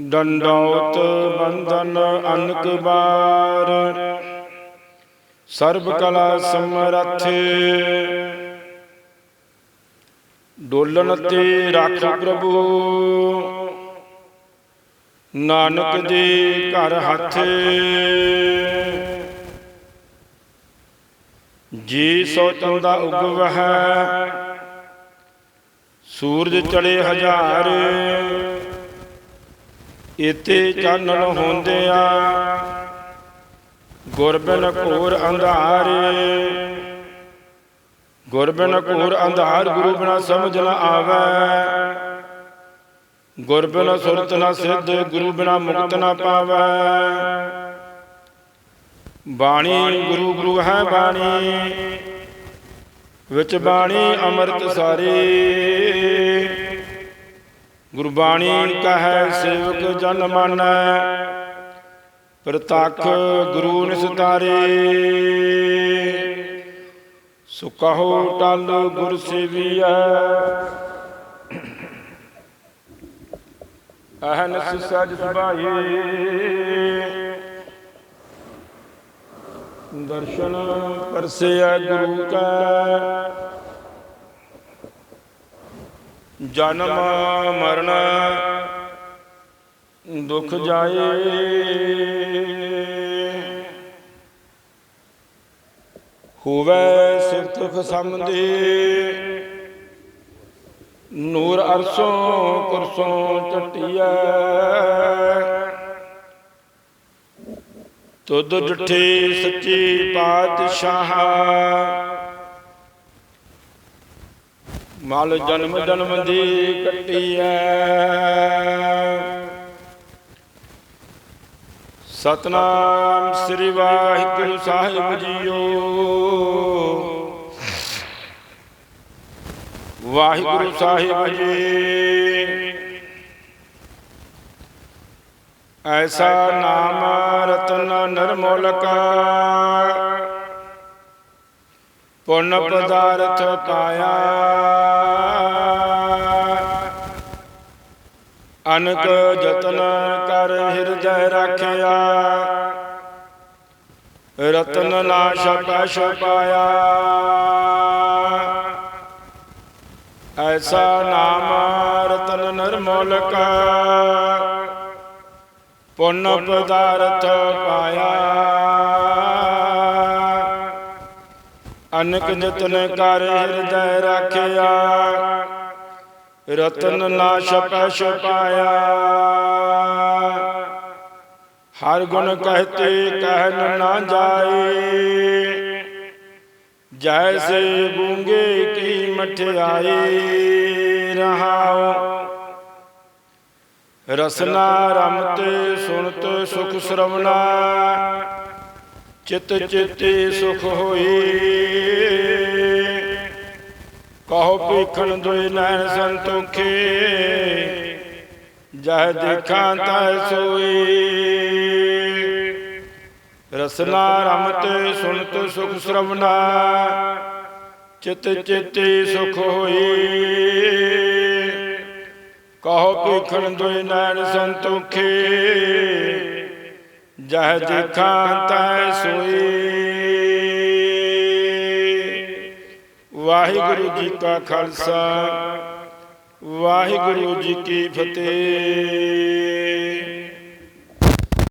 ਡੰਡੌਤ ਬੰਧਨ ਅਨਕ ਬਾਰ। ਸਰਬ ਕਲਾ ਸਮਰੱਥ। ਡੋਲਨ ਤੇ ਰੱਖ ਪ੍ਰਭੂ। ਨਾਨਕ ਦੇ ਘਰ ਹੱਥ। ਜੀ ਸੋ ਚੰਦਾ ਉਗਵਹਿ। ਸੂਰਜ ਚੜੇ ਹਜ਼ਾਰ। ਇਤੇ ਚਾਨਣ ਹੁੰਦਿਆ ਗੁਰਬਿਨ ਘੋਰ ਅੰਧਾਰ। ਗੁਰਬਿਨ ਘੋਰ ਅੰਧਾਰ ਗੁਰੂ ਬਿਨਾ ਸਮਝ ਨ ਆਵੈ। ਗੁਰ ਸੁਰਤ ਨ ਸਿੱਧ ਗੁਰੂ ਬਿਨਾ ਮੁਕਤ ਨ ਪਾਵੈ। ਬਾਣੀ ਗੁਰੂ ਗੁਰੂ ਹੈ ਬਾਣੀ। ਵਿੱਚ ਬਾਣੀ ਅੰਮ੍ਰਿਤ ਸਾਰੇ ਗੁਰਬਾਣੀ ਕਹੈ ਸੇਵਕ ਜਨ ਮਾਨੈ। ਪ੍ਰਤੱਖ ਗੁਰੂ ਨਿਸਤਾਰੇ। ਸੋ ਕਹੋ ਟਲ ਗੁਰ ਸੇਵੀਐ। ਅਹਨਸ ਸਜ ਸੁਭਾਏ ਦਰਸ਼ਨ ਪਰਸਿਆ ਗੁਰੂ ਕਾ। ਜਨਮ ਮਰਨ, ਦੁਖ ਜਾਏ। ਹੋਵੇ ਸਿਫਤ ਖਸਮਦੇ ਨੂਰ ਅਰਸੋਂ ਕੁਰਸੋਂ ਚਟਿਐ ਤੁਧ ਡਠੇ ਸੱਚੀ ਪਾਤਸ਼ਾਹ ਮਲ ਜਨਮ ਜਨਮ ਦੀ ਕੱਟੀਐ। ਸਤਨਾਮ ਸ੍ਰੀ ਵਾਹਿਗੁਰੂ ਸਾਹਿਬ ਜੀਓ। ਵਾਹਿਗੁਰੂ ਸਾਹਿਬ ਜੀ। ਐਸਾ ਨਾਮ ਰਤਨ ਨਿਰਮੋਲਕ ਪੁੰਨ ਪਦਾਰਥ ਪਾਇਆ। ਅਨਕ ਜਤਨ ਕਰ ਹਿਰਦੈ ਰੱਖਿਆ। ਰਤਨ ਨਾਸ਼ ਪਛ ਪਾਇਆ। ਐਸਾ ਨਾਮ ਰਤਨ ਨਿਰਮੋਲਕ ਪੁੰਨ ਪਦਾਰਥ ਪਾਇਆ। ਅਨਕ ਜਤਨ ਕਰ ਹਿਰਦੈ ਰੱਖਿਆ। ਰਤਨ ਨਾਸ਼ ਪਛ ਪਾਇਆ ਹਰ ਗੁਣ ਕਹਤੇ ਕਹਿਨ ਨਾ ਜਾਏ। ਜੈਸੇ ਗੂੰਗੇ ਕੀ ਮਠਿਆਈ ਰਹਾਉ ਰਸਨਾ ਰਮਤ ਸੁਣਤ ਸੁਖ ਸ਼ਰਵਨਾ। ਚਿਤ ਚਿਤੇ ਸੁਖ ਹੋਈ। ਕਹੋ ਪੀਖਣ ਦੁਇ ਨੈਣ ਸੰਤੋਖੇ। ਜਹ ਦੇਖਾਂ ਤੈ ਸੋਈ। ਰਸਨਾ ਰਮਤ ਸੁਨਤ ਸੁਖ ਸ਼ਰਵਨਾ। ਚਿਤ ਚਿਤੇ ਸੁਖ ਹੋਈ। ਕਹੋ ਪੀਖਣ ਦੁਇ ਨੈਣ ਸੰਤੋਖੇ। ਜਹ ਦੇਖਾਂ ਤੈ ਸੋਈ। ਵਾਹਿਗੁਰੂ ਜੀ ਕਾ ਖਾਲਸਾ। ਵਾਹਿਗੁਰੂ ਜੀ ਕੀ ਫਤਿਹ।